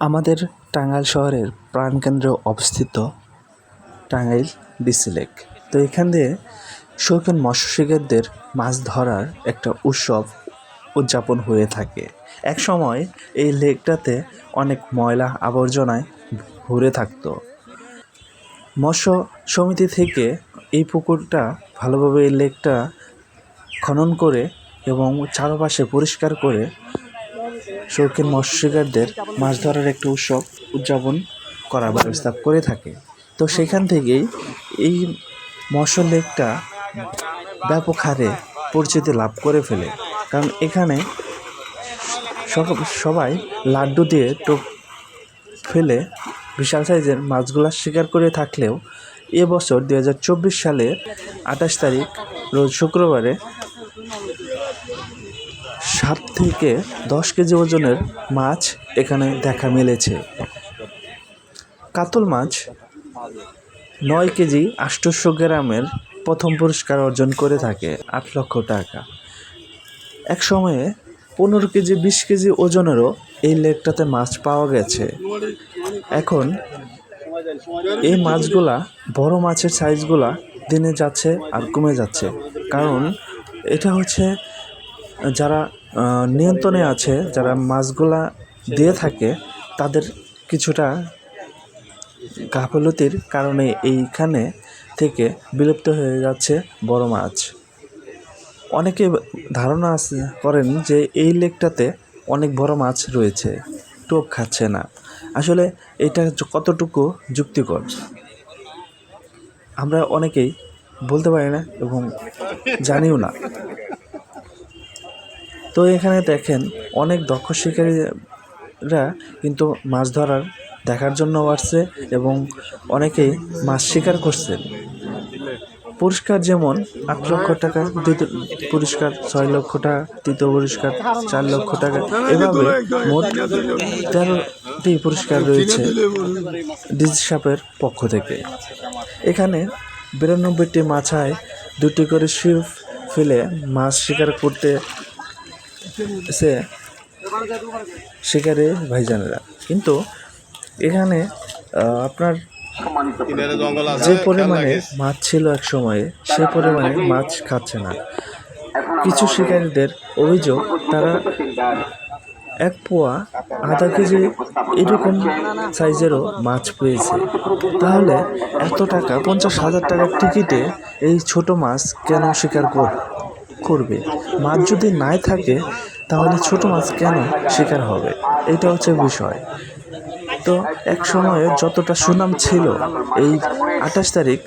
আমাদের টাঙ্গাইল শহরের প্রাণকেন্দ্রে অবস্থিত টাঙ্গাইল ডিসি লেক। তো এখান দিয়ে শৌখিন মৎস্য শিকারদের মাছ ধরার একটা উৎসব উদযাপন হয়ে থাকে। এক সময় এই লেকটাতে অনেক ময়লা আবর্জনায় ভরে থাকতো। মৎস্য সমিতি থেকে এই পুকুরটা ভালোভাবে এই লেকটা খনন করে এবং চারপাশে পরিষ্কার করে শৌখিন মৎস্য শিকারদের মাছ ধরার একটা উৎসব উদযাপন করার ব্যবস্থা করে থাকে। তো সেখান থেকেই এই মৎস্য লেকটা ব্যাপক হারে পরিচিতি লাভ করে ফেলে। কারণ এখানে সবাই লাড্ডু দিয়ে টোপ ফেলে বিশাল সাইজের মাছগুলা শিকার করে থাকলেও এবছর দু হাজার চব্বিশ সালের আঠাশ তারিখ, রোজ শুক্রবারে সাত থেকে দশ কেজি ওজনের মাছ এখানে দেখা মিলেছে। কাতল মাছ নয় কেজি আষ্টশো গ্রামের প্রথম পুরস্কার অর্জন করে থাকে, আট লক্ষ টাকা। এক সময়ে পনেরো কেজি, বিশ কেজি ওজনেরও এই লেকটাতে মাছ পাওয়া গেছে। এখন এই মাছগুলা বড় মাছের সাইজগুলা দিনে যাচ্ছে আর কমে যাচ্ছে। কারণ এটা হচ্ছে, যারা নিয়ন্ত্রণে আছে, যারা মাছগুলা দিয়ে থাকে, তাদের কিছুটা গাফলতির কারণে এইখানে থেকে বিলুপ্ত হয়ে যাচ্ছে বড় মাছ। অনেকে ধারণা করেন যে এই লেকটাতে অনেক বড় মাছ রয়েছে টোপ খাচ্ছে না। আসলে এটা কতটুকু যুক্তিকর? আমরা অনেকেই বলতে পারি না এবং জানিও না। তো এখানে দেখেন, অনেক দক্ষ শিকারীরা কিন্তু মাছ ধরার দেখার জন্য আসছে এবং অনেকেই মাছ শিকার করছেন পুরস্কার যেমন আট লক্ষ টাকা দ্বিতীয় পুরস্কার ছয় লক্ষ টাকা, তৃতীয় পুরস্কার চার লক্ষ টাকা, এভাবে মোট তেরোটি পুরস্কার রয়েছে ডিজি সাপের পক্ষ থেকে। এখানে বিরানব্বইটি মাছায় দুটি করে শিপ ফেলে মাছ শিকার করতে সে শিকারে ভাইজানেরা। কিন্তু এখানে আপনার যে পরিমাণে মাছ ছিল এক সময়ে, সে পরিমাণে মাছ খাচ্ছে না। কিছু শিকারীদের অভিযোগ, তারা এক পোয়া আধা কেজি এরকম সাইজেরও মাছ পেয়েছে। তাহলে এত টাকা, পঞ্চাশ হাজার টাকার টিকিটে এই ছোট মাছ কেন শিকার কর করবে? মাছ যদি নাই থাকে, তাহলে ছোট মাছ কেন শিকার হবে? এটা হচ্ছে বিষয়। তো এক সময়ে যতটা সুনাম ছিল, এই আঠাশ তারিখ,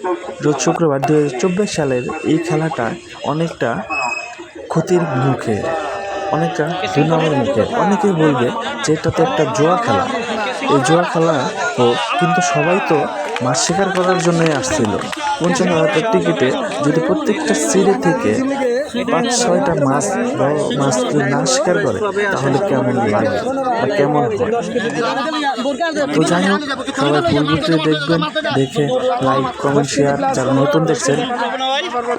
রোজ শুক্রবার দু হাজার চব্বিশ সালের এই খেলাটা অনেকটা ক্ষতির মুখে। অনেকটা দুর্নামের মুখে, অনেকেই বলবে যে এটা তো একটা জোয়া খেলা। এই জোয়া খেলা হোক কিন্তু সবাই তো মাছ শিকার করার জন্যই আসছিল। পঞ্চাশ হাজার টিকিটে যদি প্রত্যেকটা সিঁড়ি থেকে পাঁচ, ছয়টা মাছ বড় মাছ যদি না শিকার করে, তাহলে কেমন লাগে বা কেমন তো যাই হোক, সবাই ভিডিও দেখবেন, দেখে লাইক কমেন্ট শেয়ার যারা নতুন দেখছেন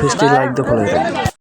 ফেসটি লাইক রাখবেন।